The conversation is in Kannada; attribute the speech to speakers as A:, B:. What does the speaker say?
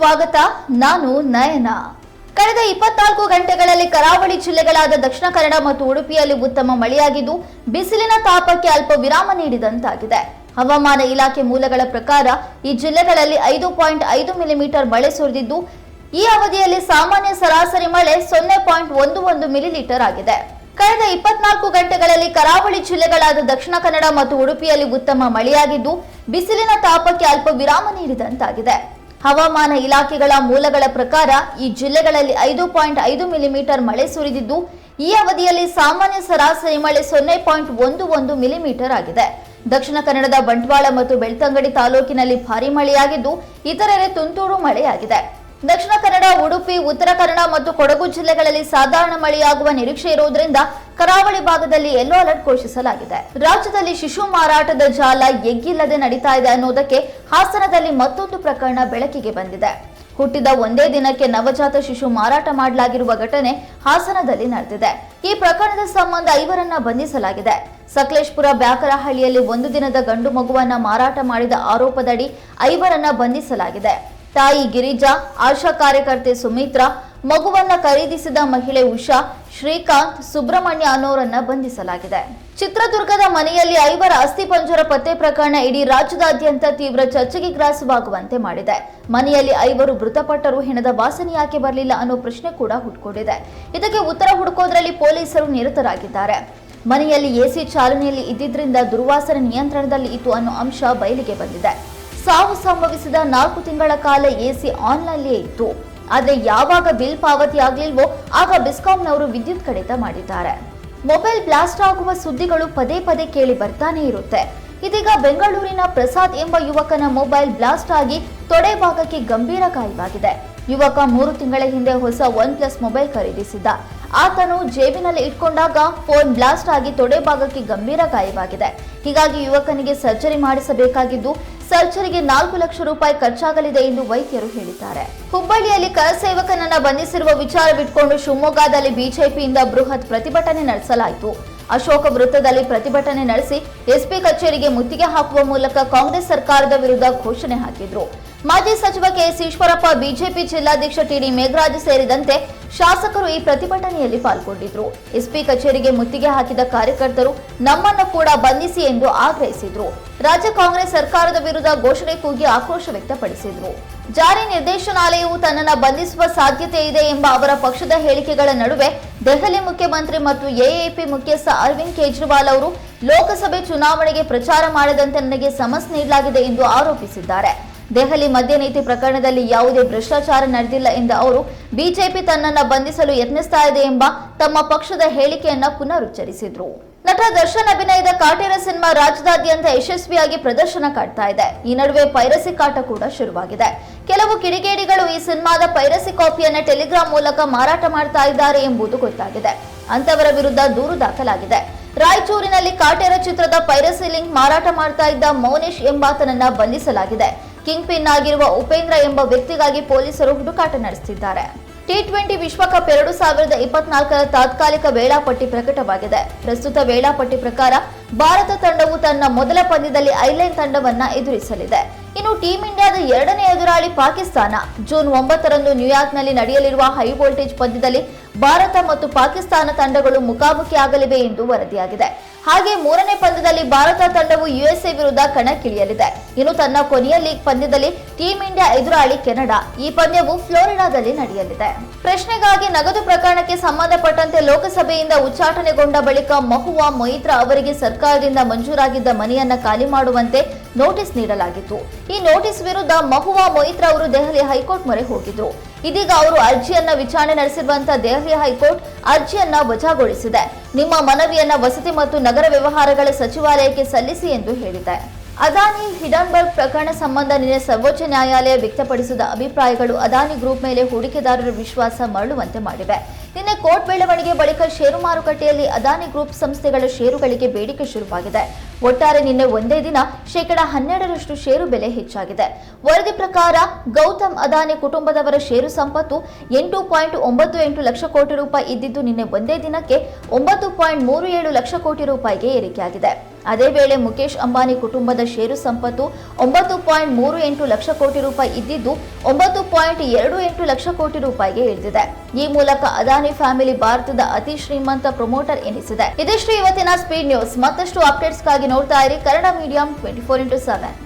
A: ಸ್ವಾಗತ, ನಾನು ನಯನ. ಕಳೆದ ಇಪ್ಪತ್ನಾಲ್ಕು ಗಂಟೆಗಳಲ್ಲಿ ಕರಾವಳಿ ಜಿಲ್ಲೆಗಳಾದ ದಕ್ಷಿಣ ಕನ್ನಡ ಮತ್ತು ಉಡುಪಿಯಲ್ಲಿ ಉತ್ತಮ ಮಳೆಯಾಗಿದ್ದು, ಬಿಸಿಲಿನ ತಾಪಕ್ಕೆ ಅಲ್ಪ ವಿರಾಮ ನೀಡಿದಂತಾಗಿದೆ. ಹವಾಮಾನ ಇಲಾಖೆ ಮೂಲಗಳ ಪ್ರಕಾರ, ಈ ಜಿಲ್ಲೆಗಳಲ್ಲಿ ಐದು ಪಾಯಿಂಟ್ ಐದು ಮಿಲಿಮೀಟರ್ ಮಳೆ ಸುರಿದಿದ್ದು, ಈ ಅವಧಿಯಲ್ಲಿ ಸಾಮಾನ್ಯ ಸರಾಸರಿ ಮಳೆ ಸೊನ್ನೆ ಪಾಯಿಂಟ್ ಒಂದು ಒಂದು ಮಿಲಿಲೀಟರ್ ಆಗಿದೆ. ಕಳೆದ ಇಪ್ಪತ್ನಾಲ್ಕು ಗಂಟೆಗಳಲ್ಲಿ ಕರಾವಳಿ ಜಿಲ್ಲೆಗಳಾದ ದಕ್ಷಿಣ ಕನ್ನಡ ಮತ್ತು ಉಡುಪಿಯಲ್ಲಿ ಉತ್ತಮ ಮಳೆಯಾಗಿದ್ದು, ಬಿಸಿಲಿನ ತಾಪಕ್ಕೆ ಅಲ್ಪ ವಿರಾಮ ನೀಡಿದಂತಾಗಿದೆ. ಹವಾಮಾನ ಇಲಾಖೆಗಳ ಮೂಲಗಳ ಪ್ರಕಾರ ಈ ಜಿಲ್ಲೆಗಳಲ್ಲಿ ಐದು ಪಾಯಿಂಟ್ ಐದು ಮಿಲಿಮೀಟರ್ ಮಳೆ ಸುರಿದಿದ್ದು, ಈ ಅವಧಿಯಲ್ಲಿ ಸಾಮಾನ್ಯ ಸರಾಸರಿ ಮಳೆ ಸೊನ್ನೆ ಪಾಯಿಂಟ್ ಒಂದು ಒಂದು ಮಿಲಿಮೀಟರ್ ಆಗಿದೆ. ದಕ್ಷಿಣ ಕನ್ನಡದ ಬಂಟ್ವಾಳ ಮತ್ತು ಬೆಳ್ತಂಗಡಿ ತಾಲೂಕಿನಲ್ಲಿ ಭಾರಿ ಮಳೆಯಾಗಿದ್ದು, ಇತರೆಡೆ ತುಂತುರು ಮಳೆಯಾಗಿದೆ. ದಕ್ಷಿಣ ಕನ್ನಡ, ಉಡುಪಿ, ಉತ್ತರ ಕನ್ನಡ ಮತ್ತು ಕೊಡಗು ಜಿಲ್ಲೆಗಳಲ್ಲಿ ಸಾಧಾರಣ ಮಳೆಯಾಗುವ ನಿರೀಕ್ಷೆ ಇರುವುದರಿಂದ ಕರಾವಳಿ ಭಾಗದಲ್ಲಿ ಯೆಲ್ಲೋ ಅಲರ್ಟ್ ಘೋಷಿಸಲಾಗಿದೆ. ರಾಜ್ಯದಲ್ಲಿ ಶಿಶು ಮಾರಾಟದ ಜಾಲ ಎಗ್ಗಿಲ್ಲದೆ ನಡೀತಾ ಇದೆ ಅನ್ನೋದಕ್ಕೆ ಹಾಸನದಲ್ಲಿ ಮತ್ತೊಂದು ಪ್ರಕರಣ ಬೆಳಕಿಗೆ ಬಂದಿದೆ. ಹುಟ್ಟಿದ ಒಂದೇ ದಿನಕ್ಕೆ ನವಜಾತ ಶಿಶು ಮಾರಾಟ ಮಾಡಲಾಗಿರುವ ಘಟನೆ ಹಾಸನದಲ್ಲಿ ನಡೆದಿದೆ. ಈ ಪ್ರಕರಣದ ಸಂಬಂಧ ಐವರನ್ನ ಬಂಧಿಸಲಾಗಿದೆ. ಸಕಲೇಶ್ಪುರ ಬ್ಯಾಕರಹಳ್ಳಿಯಲ್ಲಿ ಒಂದು ದಿನದ ಗಂಡು ಮಗುವನ್ನ ಮಾರಾಟ ಮಾಡಿದ ಆರೋಪದಡಿ ಐವರನ್ನ ಬಂಧಿಸಲಾಗಿದೆ. ತಾಯಿ ಗಿರಿಜಾ, ಆಶಾ ಕಾರ್ಯಕರ್ತೆ ಸುಮಿತ್ರಾ ಮಗುವನ್ನ ಖರೀದಿಸಿದ ಮಹಿಳೆ ಉಷಾ, ಶ್ರೀಕಾಂತ್, ಸುಬ್ರಹ್ಮಣ್ಯ ಅನ್ನೋರನ್ನ ಬಂಧಿಸಲಾಗಿದೆ. ಚಿತ್ರದುರ್ಗದ ಮನೆಯಲ್ಲಿ ಐವರ ಅಸ್ಥಿಪಂಜರ ಪತ್ತೆ ಪ್ರಕರಣ ಇಡೀ ರಾಜ್ಯದಾದ್ಯಂತ ತೀವ್ರ ಚರ್ಚೆಗೆ ಗ್ರಾಸವಾಗುವಂತೆ ಮಾಡಿದೆ. ಮನೆಯಲ್ಲಿ ಐವರು ಮೃತಪಟ್ಟರು ಹೆಣದ ವಾಸನೆ ಯಾಕೆ ಬರಲಿಲ್ಲ ಅನ್ನೋ ಪ್ರಶ್ನೆ ಕೂಡ ಹುಟ್ಕೊಂಡಿದೆ. ಇದಕ್ಕೆ ಉತ್ತರ ಹುಡುಕೋದ್ರಲ್ಲಿ ಪೊಲೀಸರು ನಿರತರಾಗಿದ್ದಾರೆ. ಮನೆಯಲ್ಲಿ ಎಸಿ ಚಾಲನೆಯಲ್ಲಿ ಇದ್ದಿದ್ದರಿಂದ ದುರ್ವಾಸನೆ ನಿಯಂತ್ರಣದಲ್ಲಿ ಇತ್ತು ಅನ್ನೋ ಅಂಶ ಬಯಲಿಗೆ ಬಂದಿದೆ. ಸಾವು ಸಂಭವಿಸಿದ ನಾಲ್ಕು ತಿಂಗಳ ಕಾಲ ಎಸಿ ಆನ್ನಲ್ಲಿಯೇ ಇತ್ತು. ಆದ್ರೆ ಯಾವಾಗ ಬಿಲ್ ಪಾವತಿ ಆಗಲಿಲ್ವೋ ಆಗ ಬಿಸ್ಕಾಂನವರು ವಿದ್ಯುತ್ ಕಡಿತ ಮಾಡಿದ್ದಾರೆ. ಮೊಬೈಲ್ ಬ್ಲಾಸ್ಟ್ ಆಗುವ ಸುದ್ದಿಗಳು ಪದೇ ಪದೇ ಕೇಳಿ ಬರ್ತಾನೆ ಇರುತ್ತೆ. ಇದೀಗ ಬೆಂಗಳೂರಿನ ಪ್ರಸಾದ್ ಎಂಬ ಯುವಕನ ಮೊಬೈಲ್ ಬ್ಲಾಸ್ಟ್ ಆಗಿ ತೊಡೆ ಭಾಗಕ್ಕೆ ಗಂಭೀರ ಗಾಯವಾಗಿದೆ. ಯುವಕ ಮೂರು ತಿಂಗಳ ಹಿಂದೆ ಹೊಸ ಒನ್ ಪ್ಲಸ್ ಮೊಬೈಲ್ ಖರೀದಿಸಿದ್ದ. ಆತನು ಜೇಬಿನಲ್ಲಿ ಇಟ್ಕೊಂಡಾಗ ಫೋನ್ ಬ್ಲಾಸ್ಟ್ ಆಗಿ ತೊಡೆ ಭಾಗಕ್ಕೆ ಗಂಭೀರ ಗಾಯವಾಗಿದೆ. ಹೀಗಾಗಿ ಯುವಕನಿಗೆ ಸರ್ಜರಿ ಮಾಡಿಸಬೇಕಾಗಿದ್ದು, ಸರ್ಜರಿಗೆ ನಾಲ್ಕು ಲಕ್ಷ ರೂಪಾಯಿ ಖರ್ಚಾಗಲಿದೆ ಎಂದು ವೈದ್ಯರು ಹೇಳಿದ್ದಾರೆ. ಹುಬ್ಬಳ್ಳಿಯಲ್ಲಿ ಕರಸೇವಕನನ್ನ ಬಂಧಿಸಿರುವ ವಿಚಾರವಿಟ್ಕೊಂಡು ಶಿವಮೊಗ್ಗದಲ್ಲಿ ಬಿಜೆಪಿಯಿಂದ ಬೃಹತ್ ಪ್ರತಿಭಟನೆ ನಡೆಸಲಾಯಿತು. ಅಶೋಕ ವೃತ್ತದಲ್ಲಿ ಪ್ರತಿಭಟನೆ ನಡೆಸಿ ಎಸ್ಪಿ ಕಚೇರಿಗೆ ಮುತ್ತಿಗೆ ಹಾಕುವ ಮೂಲಕ ಕಾಂಗ್ರೆಸ್ ಸರ್ಕಾರದ ವಿರುದ್ಧ ಘೋಷಣೆ ಹಾಕಿದ್ರು. ಮಾಜಿ ಸಚಿವ ಕೆಎಸ್ ಈಶ್ವರಪ್ಪ, ಬಿಜೆಪಿ ಜಿಲ್ಲಾಧ್ಯಕ್ಷ ಟಿಡಿ ಮೇಘರಾಜ್ ಸೇರಿದಂತೆ ಶಾಸಕರು ಈ ಪ್ರತಿಭಟನೆಯಲ್ಲಿ ಪಾಲ್ಗೊಂಡಿದ್ರು. ಎಸ್ಪಿ ಕಚೇರಿಗೆ ಮುತ್ತಿಗೆ ಹಾಕಿದ ಕಾರ್ಯಕರ್ತರು ನಮ್ಮನ್ನು ಕೂಡ ಬಂಧಿಸಿ ಎಂದು ಆಗ್ರಹಿಸಿದ್ರು. ರಾಜ್ಯ ಕಾಂಗ್ರೆಸ್ ಸರ್ಕಾರದ ವಿರುದ್ಧ ಘೋಷಣೆ ಕೂಗಿ ಆಕ್ರೋಶ ವ್ಯಕ್ತಪಡಿಸಿದ್ರು. ಜಾರಿ ನಿರ್ದೇಶನಾಲಯವು ತನ್ನನ್ನು ಬಂಧಿಸುವ ಸಾಧ್ಯತೆ ಇದೆ ಎಂಬ ಅವರ ಪಕ್ಷದ ಹೇಳಿಕೆಗಳ ನಡುವೆ ದೆಹಲಿ ಮುಖ್ಯಮಂತ್ರಿ ಮತ್ತು ಎಎಪಿ ಮುಖ್ಯಸ್ಥ ಅರವಿಂದ್ ಕೇಜ್ರಿವಾಲ್ ಅವರು ಲೋಕಸಭೆ ಚುನಾವಣೆಗೆ ಪ್ರಚಾರ ಮಾಡದಂತೆ ನನಗೆ ಸಮನ್ಸ್ ನೀಡಲಾಗಿದೆ ಎಂದು ಆರೋಪಿಸಿದ್ದಾರೆ. ದೆಹಲಿ ಮದ್ಯ ನೀತಿ ಪ್ರಕರಣದಲ್ಲಿ ಯಾವುದೇ ಭ್ರಷ್ಟಾಚಾರ ನಡೆದಿಲ್ಲ ಎಂದ ಅವರು ಬಿಜೆಪಿ ತನ್ನನ್ನು ಬಂಧಿಸಲು ಯತ್ನಿಸ್ತಾ ಇದೆ ಎಂಬ ತಮ್ಮ ಪಕ್ಷದ ಹೇಳಿಕೆಯನ್ನ ಪುನರುಚ್ಚರಿಸಿದ್ರು. ನಟ ದರ್ಶನ್ ಅಭಿನಯದ ಕಾಟೇರ ಸಿನಿಮಾ ರಾಜ್ಯದಾದ್ಯಂತ ಯಶಸ್ವಿಯಾಗಿ ಪ್ರದರ್ಶನ ಕಾಡ್ತಾ ಇದೆ. ಈ ನಡುವೆ ಪೈರಸಿ ಕಾಟ ಕೂಡ ಶುರುವಾಗಿದೆ. ಕೆಲವು ಕಿಡಿಗೇಡಿಗಳು ಈ ಸಿನಿಮಾದ ಪೈರಸಿ ಕಾಪಿಯನ್ನ ಟೆಲಿಗ್ರಾಮ್ ಮೂಲಕ ಮಾರಾಟ ಮಾಡ್ತಾ ಇದ್ದಾರೆ ಎಂಬುದು ಗೊತ್ತಾಗಿದೆ. ಅಂತವರ ವಿರುದ್ಧ ದೂರು ದಾಖಲಾಗಿದೆ. ರಾಯಚೂರಿನಲ್ಲಿ ಕಾಟೇರ ಚಿತ್ರದ ಪೈರಸಿ ಲಿಂಕ್ ಮಾರಾಟ ಮಾಡ್ತಾ ಇದ್ದ ಮೌನೇಶ್ ಎಂಬಾತನನ್ನ ಬಂಧಿಸಲಾಗಿದೆ. ಕಿಂಗ್ ಪಿನ್ ಆಗಿರುವ ಉಪೇಂದ್ರ ಎಂಬ ವ್ಯಕ್ತಿಗಾಗಿ ಪೊಲೀಸರು ಹುಡುಕಾಟ ನಡೆಸಿದ್ದಾರೆ ಟಿ ಟ್ವೆಂಟಿ ವಿಶ್ವಕಪ್ ಎರಡು ಸಾವಿರದ ಇಪ್ಪತ್ನಾಲ್ಕರ ತಾತ್ಕಾಲಿಕ ವೇಳಾಪಟ್ಟಿ ಪ್ರಕಟವಾಗಿದೆ. ಪ್ರಸ್ತುತ ವೇಳಾಪಟ್ಟಿ ಪ್ರಕಾರ ಭಾರತ ತಂಡವು ತನ್ನ ಮೊದಲ ಪಂದ್ಯದಲ್ಲಿ ಐರ್ಲೆಂಡ್ ತಂಡವನ್ನ ಎದುರಿಸಲಿದೆ. ಇನ್ನು ಟೀಂ ಇಂಡಿಯಾದ ಎರಡನೇ ಎದುರಾಳಿ ಪಾಕಿಸ್ತಾನ ಜೂನ್ ಒಂಬತ್ತರಂದು ನ್ಯೂಯಾರ್ಕ್ನಲ್ಲಿ ನಡೆಯಲಿರುವ ಹೈ ವೋಲ್ಟೇಜ್ ಪಂದ್ಯದಲ್ಲಿ ಭಾರತ ಮತ್ತು ಪಾಕಿಸ್ತಾನ ತಂಡಗಳು ಮುಖಾಮುಖಿಯಾಗಲಿವೆ ಎಂದು ವರದಿಯಾಗಿದೆ. ಹಾಗೆ ಮೂರನೇ ಪಂದ್ಯದಲ್ಲಿ ಭಾರತ ತಂಡವು ಯುಎಸ್ಎ ವಿರುದ್ಧ ಕಣಕ್ಕಿಳಿಯಲಿದೆ. ಇನ್ನು ತನ್ನ ಕೊನೆಯ ಲೀಗ್ ಪಂದ್ಯದಲ್ಲಿ ಟೀಂ ಇಂಡಿಯಾ ಎದುರಾಳಿ ಕೆನಡಾ. ಈ ಪಂದ್ಯವು ಫ್ಲೋರಿಡಾದಲ್ಲಿ ನಡೆಯಲಿದೆ. ಪ್ರಶ್ನೆಗಾಗಿ ನಗದು ಪ್ರಕರಣಕ್ಕೆ ಸಂಬಂಧಪಟ್ಟಂತೆ ಲೋಕಸಭೆಯಿಂದ ಉಚ್ಚಾಟನೆಗೊಂಡ ಬಳಿಕ ಮಹುವಾ ಮೊಯಿತ್ರಾ ಅವರಿಗೆ ಸರ್ಕಾರದಿಂದ ಮಂಜೂರಾಗಿದ್ದ ಮನೆಯನ್ನ ಖಾಲಿ ಮಾಡುವಂತೆ ನೋಟಿಸ್ ನೀಡಲಾಗಿತ್ತು. ಈ ನೋಟಿಸ್ ವಿರುದ್ಧ ಮಹುವಾ ಮೊಯಿತ್ರಾ ಅವರು ದೆಹಲಿ ಹೈಕೋರ್ಟ್ ಮೊರೆ ಹೋಗಿದ್ರು. ಇದೀಗ ಅವರು ಅರ್ಜಿಯನ್ನ ವಿಚಾರಣೆ ನಡೆಸಿರುವಂತಹ ದೆಹಲಿ ಹೈಕೋರ್ಟ್ ಅರ್ಜಿಯನ್ನ ವಜಾಗೊಳಿಸಿದೆ. ನಿಮ್ಮ ಮನವಿಯನ್ನ ವಸತಿ ಮತ್ತು ನಗರ ವ್ಯವಹಾರಗಳ ಸಚಿವಾಲಯಕ್ಕೆ ಸಲ್ಲಿಸಿ ಎಂದು ಹೇಳಿದೆ. ಅದಾನಿ ಹಿಡನ್ಬರ್ಗ್ ಪ್ರಕರಣ ಸಂಬಂಧ ನಿನ್ನೆ ಸರ್ವೋಚ್ಚ ನ್ಯಾಯಾಲಯ ವ್ಯಕ್ತಪಡಿಸಿದ ಅಭಿಪ್ರಾಯಗಳು ಅದಾನಿ ಗ್ರೂಪ್ ಮೇಲೆ ಹೂಡಿಕೆದಾರರ ವಿಶ್ವಾಸ ಮರಳುವಂತೆ ಮಾಡಿವೆ. ನಿನ್ನೆ ಕೋರ್ಟ್ ಬೆಳವಣಿಗೆ ಬಳಿಕ ಷೇರು ಮಾರುಕಟ್ಟೆಯಲ್ಲಿ ಅದಾನಿ ಗ್ರೂಪ್ ಸಂಸ್ಥೆಗಳ ಷೇರುಗಳಿಗೆ ಬೇಡಿಕೆ ಶುರುವಾಗಿದೆ. ಒಟ್ಟಾರೆ ನಿನ್ನೆ ಒಂದೇ ದಿನ ಶೇಕಡ ಹನ್ನೆರಡರಷ್ಟು ಷೇರು ಬೆಲೆ ಹೆಚ್ಚಾಗಿದೆ. ವರದಿ ಪ್ರಕಾರ ಗೌತಮ್ ಅದಾನಿ ಕುಟುಂಬದವರ ಷೇರು ಸಂಪತ್ತು ಎಂಟು ಪಾಯಿಂಟ್ ಒಂಬತ್ತು ಎಂಟು ಲಕ್ಷ ಕೋಟಿ ರೂಪಾಯಿ ಇದ್ದಿದ್ದು ನಿನ್ನೆ ಒಂದೇ ದಿನಕ್ಕೆ ಒಂಬತ್ತು ಪಾಯಿಂಟ್ ಮೂರು ಏಳು ಲಕ್ಷ ಕೋಟಿ ರೂಪಾಯಿಗೆ ಏರಿಕೆಯಾಗಿದೆ. ಅದೇ ವೇಳೆ ಮುಖೇಶ್ ಅಂಬಾನಿ ಕುಟುಂಬದ ಷೇರು ಸಂಪತ್ತು ಒಂಬತ್ತು ಪಾಯಿಂಟ್ ಮೂರು ಎಂಟು ಲಕ್ಷ ಕೋಟಿ ರೂಪಾಯಿ ಇದ್ದಿದ್ದು ಒಂಬತ್ತು ಪಾಯಿಂಟ್ ಎರಡು ಎಂಟು ಲಕ್ಷ ಕೋಟಿ ರೂಪಾಯಿಗೆ ಇಳಿದಿದೆ. ಈ ಮೂಲಕ ಅದಾನಿ ಫ್ಯಾಮಿಲಿ ಭಾರತದ ಅತಿ ಶ್ರೀಮಂತ ಪ್ರಮೋಟರ್ ಎನಿಸಿದೆ. ಇದಿಷ್ಟು ಇವತ್ತಿನ ಸ್ಪೀಡ್ ನ್ಯೂಸ್ ಮತ್ತಷ್ಟು ಅಪ್ಡೇಟ್ಸ್ಗಾಗಿ ನೋಡ್ತಾ ಇರಿ Kannada medium twenty four into seven